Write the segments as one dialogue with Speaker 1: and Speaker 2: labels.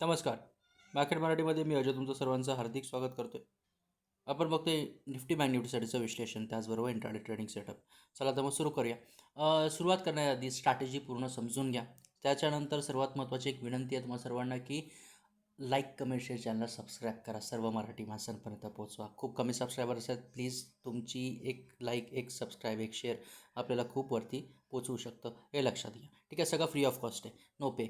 Speaker 1: नमस्कार. मार्केट मराठीमध्ये मी अजय तुमचं सर्वांचं हार्दिक स्वागत करतो आहे आपण बघतोय निफ्टी बँक निफ्टीसाठीचं विश्लेषण त्याचबरोबर इंटरडे ट्रेडिंग सेटअप. चला तर मग सुरू करूया. सुरुवात करण्याआधी स्ट्रॅटेजी पूर्ण समजून घ्या. त्याच्यानंतर सर्वात महत्त्वाची एक विनंती आहे तुम्हाला सर्वांना की like comment share channel subscribe करा. सर्व मराठी माणसांपर्यंत पोहोचवा. खूप कमी सबस्क्रायबर्स आहेत प्लीज तुमची एक लाईक एक सबस्क्राईब एक शेअर आपल्याला खूप वरती पोचवू शकतं. हे लक्षात घ्या. ठीक आहे? सगळं फ्री ऑफ कॉस्ट आहे. नो पे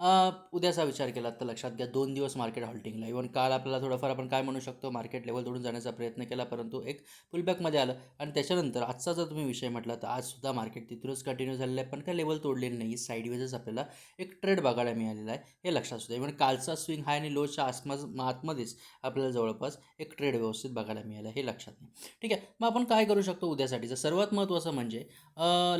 Speaker 1: उद्याचा विचार केला तर लक्षात घ्या दोन दिवस मार्केट हॉल्टिंगला इव्हन काल आपल्याला थोडंफार आपण काय म्हणू शकतो मार्केट लेवल तोडून जाण्याचा प्रयत्न केला परंतु एक पुलबॅकमध्ये आलं. आणि त्याच्यानंतर आजचा जर तुम्ही विषय म्हटला तर आजसुद्धा मार्केट तिथूनच कंटिन्यू झालेलं आहे पण काय लेवल तोडलेली नाही. साईडवेजच आपल्याला एक ट्रेड बघायला मिळालेला आहे हे लक्षात सुद्धा. इव्हन कालचा स्विंग हाय आणि लोच्या आसपास आतमध्येच आपल्याला जवळपास एक ट्रेड व्यवस्थित बघायला मिळालं हे लक्षात नाही ठीक आहे मग आपण काय करू शकतो उद्यासाठीचं सर्वात महत्त्वाचं म्हणजे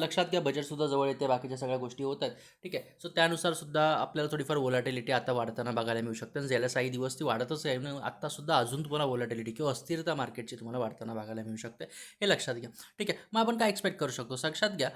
Speaker 1: लक्षात घ्या बजेटसुद्धा जवळ येते बाकीच्या सगळ्या गोष्टी होत आहेत. ठीक आहे सो त्यानुसार सुद्धा आपल्याला थोडीफार वोलाटिलिटी आता वाढताना बघायला मिळू शकते. आणि गेल्या काही दिवस ती वाढतच आहे म्हणून आत्तासुद्धा अजून तुम्हाला वोलाटिलिटी किंवा अस्थिरता मार्केटची तुम्हाला वाढताना बघायला मिळू शकते. हे लक्षात घ्या. ठीक आहे. मग आपण काय एक्सपेक्ट करू शकतो? लक्षात घ्या.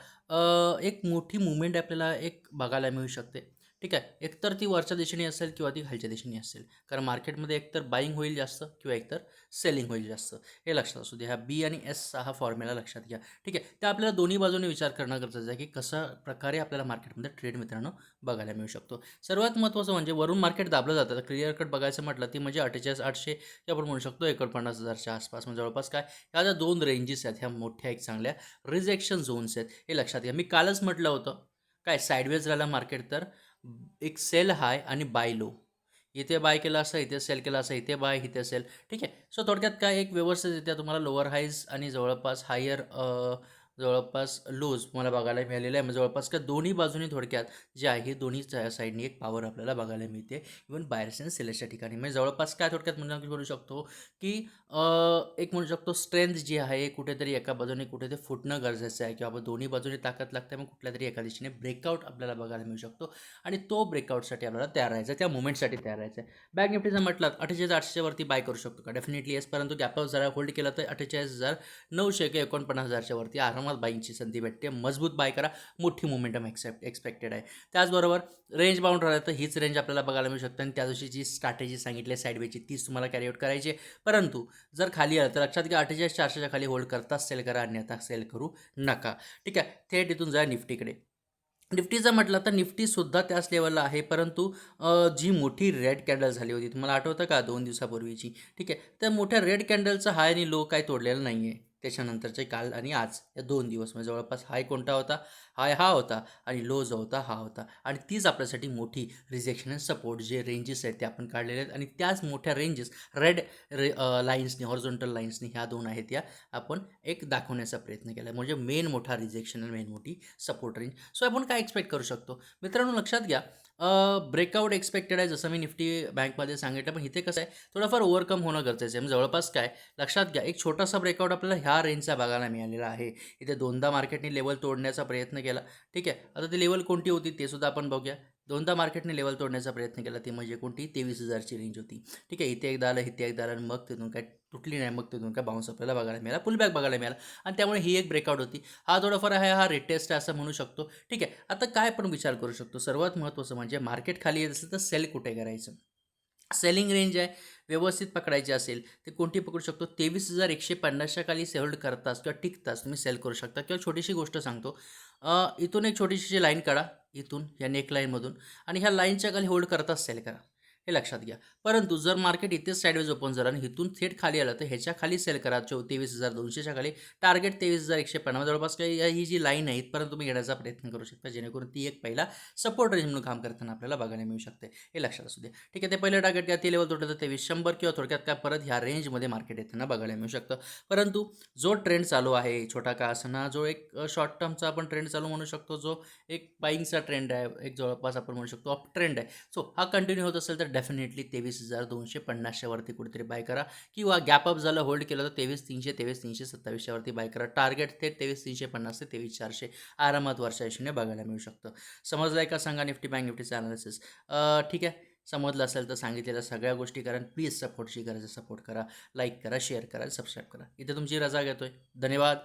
Speaker 1: एक मोठी मुवमेंट आपल्याला एक बघायला मिळू शकते. ठीक आहे? एकतर ती वरच्या दिशेने असेल किंवा ती खालच्या दिशेने असेल. कारण मार्केटमध्ये एकतर बाईंग होईल जास्त किंवा एकतर सेलिंग होईल जास्त. हे लक्षात असू दे ह्या बी आणि एसचा हा फॉर्म्युला लक्षात घ्या. ठीक आहे? त्या आपल्याला दोन्ही बाजूने विचार करणं गरजेचं आहे की कशा प्रकारे आपल्याला मार्केटमध्ये ट्रेड मित्रांनो बघायला मिळू शकतो. सर्वात महत्त्वाचं म्हणजे वरून मार्केट दाबलं जातं. तर क्लिअर कट बघायचं म्हटलं ती म्हणजे अठ्ठेचाळीस आठशे की आपण म्हणू शकतो एकोणपन्नास हजारच्या आसपास. म्हणजे जवळपास काय? ह्या ज्या दोन रेंजेस आहेत ह्या मोठ्या एक चांगल्या रिजेक्शन झोन्स आहेत. हे लक्षात घ्या. मी कालच म्हटलं होतं. काय? साईडवेज राहिला मार्केट तर. एक सेल हाय आणि बाय लो. इथे बाय केला असं इथे सेल केला असं इथे बाय इथे सेल. ठीक आहे. सो थोडक्यात काय एक व्यवस्थित येते तुम्हाला लोअर हायज आणि जवळपास हायर जवळपास लूज मला बघायला मिळालेलं आहे. म्हणजे जवळपास का दोन्ही बाजूनी थोडक्यात जे आहे दोन्ही साईडनी एक पॉवर आपल्याला बघायला मिळते. इवन बायर्स आणि ठिकाणी. म्हणजे जवळपास काय थोडक्यात म्हणजे म्हणू शकतो की एक म्हणू शकतो स्ट्रेंथ जी आहे कुठेतरी एका बाजूने कुठेतरी फुटणं गरजेचं आहे. किंवा आपण दोन्ही बाजूने ताकद लागते मग कुठल्या तरी एका दिशेने ब्रेकआउट आपल्याला बघायला मिळू शकतो. आणि तो ब्रेकआउटसाठी आपल्याला तयार राहायचा आहे. त्या मुवमेंटसाठी तयार राहायचं आहे. बॅक निफ्टीचं म्हटलं अठ्ठेचाळीस आठशेवरती बाय करू शकतो का? डेफिनेटली येस परंतु गॅपअप जरा होल्ड केला तर अठ्ठेचाळीस हजार नऊशे किंवा एकोणपन्नास हजारच्या वरती वारंवार बाईंगची संधी भेटते. मजबूत बाय करा. मोठी मोमेंटम एक्सेप्ट एक्सपेक्टेड आहे. त्याचबरोबर रेंज बाउंड राहिलं तर हीच रेंज आपल्याला बघायला मिळू शकते. आणि त्या दिवशी जी स्ट्रॅटेजी सांगितली आहे साईडवेची तीच तुम्हाला कॅरी आउट करायची आहे. परंतु जर खाली आलं तर लक्षात घ्या अठ्ठेचाळीस चारशेच्या खाली होल्ड करता सेल करा. अन्यथा सेल करू नका. ठीक आहे? थेट इथून जा निफ्टीकडे. निफ्टीचं म्हटलं तर निफ्टीसुद्धा त्याच लेवलला आहे. परंतु जी मोठी रेड कॅन्डल झाली होती तुम्हाला आठवतं का? दोन दिवसापूर्वीची. ठीक आहे? त्या मोठ्या रेड कॅन्डलचा हाय आणि लो काय तोडलेला नाही आहे त्याच्यानंतरचे काल आणि आज या दोन दिवस. म्हणजे जवळपास हाय कोणता होता? हाय हा होता आणि लो जो होता हा होता. आणि तीच आपल्यासाठी मोठी रिजेक्शन अँड सपोर्ट जे रेंजेस आहेत ते आपण काढलेले आहेत. आणि त्याच मोठ्या रेंजेस रेड रे लाईन्सनी हॉरिझॉन्टल लाईन्सनी ह्या दोन आहेत या आपण एक दाखवण्याचा प्रयत्न केला. म्हणजे मेन मोठा रिजेक्शन आणि मेन मोठी सपोर्ट रेंज सो आपण काय एक्सपेक्ट करू शकतो? मित्रांनो लक्षात घ्या ब्रेकआउट एक्सपेक्टेड आहे जसं मी निफ्टी बँकमध्ये सांगितलं पण इथे कसं आहे थोडंफार ओव्हरकम होणं गरजेचं आहे. म्हणजे जवळपास काय लक्षात घ्या एक छोटासा ब्रेकआउट आपल्याला ह्या रेंजचा बघायला मिळालेला आहे. इथे दोनदा मार्केटने लेवल तोडण्याचा प्रयत्न केला. ठीक आहे आता ती लेवल कोणती होती ते सुद्धा आपण बघूया. दोनदा मार्केटने लेवल तोडण्याचा प्रयत्न केला. ती म्हणजे कोणती? तेवीस हजारची रेंज होती. ठीक आहे इथे एकदा आलं इथे एकदा आलं मग तिथून काय तुटली नाही मग तिथून काय बाउन्स आपल्याला बघायला मिळाला पुलबॅक बघायला मिळाला. आणि त्यामुळे ही एक ब्रेकआउट होती. हा थोडाफार आहे हा रेटेस्ट आहे असं म्हणू शकतो. ठीक आहे आता काय पण विचार करू शकतो? सर्वात महत्त्वाचं म्हणजे मार्केट खाली येत असेल तर सेल कुठे करायचं? सेलिंग रेंज आहे व्यवस्थित पकडायची असेल ते कोणती पकडू शकतो. तेवीस हजार एकशे पन्नासच्या खाली होल्ड करतास किंवा टिकतास तुम्ही सेल करू शकता. किंवा छोटीशी गोष्ट सांगतो इथून एक छोटीशी लाईन काढा इथून या नेक लाईनमधून आणि ह्या लाईनच्या खाली होल्ड करताच सेल करा. हे लक्षात घ्या. परंतु जर मार्केट इथेच साईडवेज ओपन झालं आणि इथून थेट खाली आलं तर ह्याच्या खाली सेल करा. चौ तेवीस हजार दोनशेच्या खाली. टार्गेट तेवीस हजार एकशे पन्नास. जवळपास काही ही जी लाईन आहे इथपर्यंत तुम्ही येण्याचा प्रयत्न करू शकता जेणेकरून ती एक पहिला सपोर्ट रेंज म्हणून काम करताना आपल्याला बघायला मिळू शकते. हे लक्षात असू द्या. ठीक आहे ते पहिलं टार्गेट घ्या ते लेवल तोटलं तर तेवीस शंभर किंवा थोडक्यात काय? परत ह्या रेंजमध्ये मार्केट येताना बघायला मिळू शकतं. परंतु जो ट्रेंड चालू आहे छोटा का असना जो एक शॉर्ट टर्मचा आपण ट्रेंड चालू म्हणू शकतो जो एक बाईंगचा ट्रेंड आहे एक जवळपास आपण म्हणू शकतो अप ट्रेंड आहे. सो हा कंटिन्यू होत असेल तर डेफिनेटली तेवीस हजार दोनशे पन्नासच्यावरती कुठेतरी बाय करा. किंवा गॅप अप झालं होल्ड केलं तर तेवीस तीनशे तेवीस तीनशे सत्तावीसच्यावरती बाय करा. टार्गेट थेट तेवीस तीनशे पन्नास ते तेवीस चारशे आरामात वर्षा दिशेने बघायला मिळू शकतं. समजलं आहे का सांगा निफ्टी बँक निफ्टीचं अनालिसिस ठीक आहे. समजलं असेल तर सांगितलेल्या सगळ्या गोष्टी करा प्लीज सपोर्टची गरज सपोर्ट करा. लाईक करा शेअर करा सबस्क्राईब करा. इथे तुमची रजा घेतोय. धन्यवाद.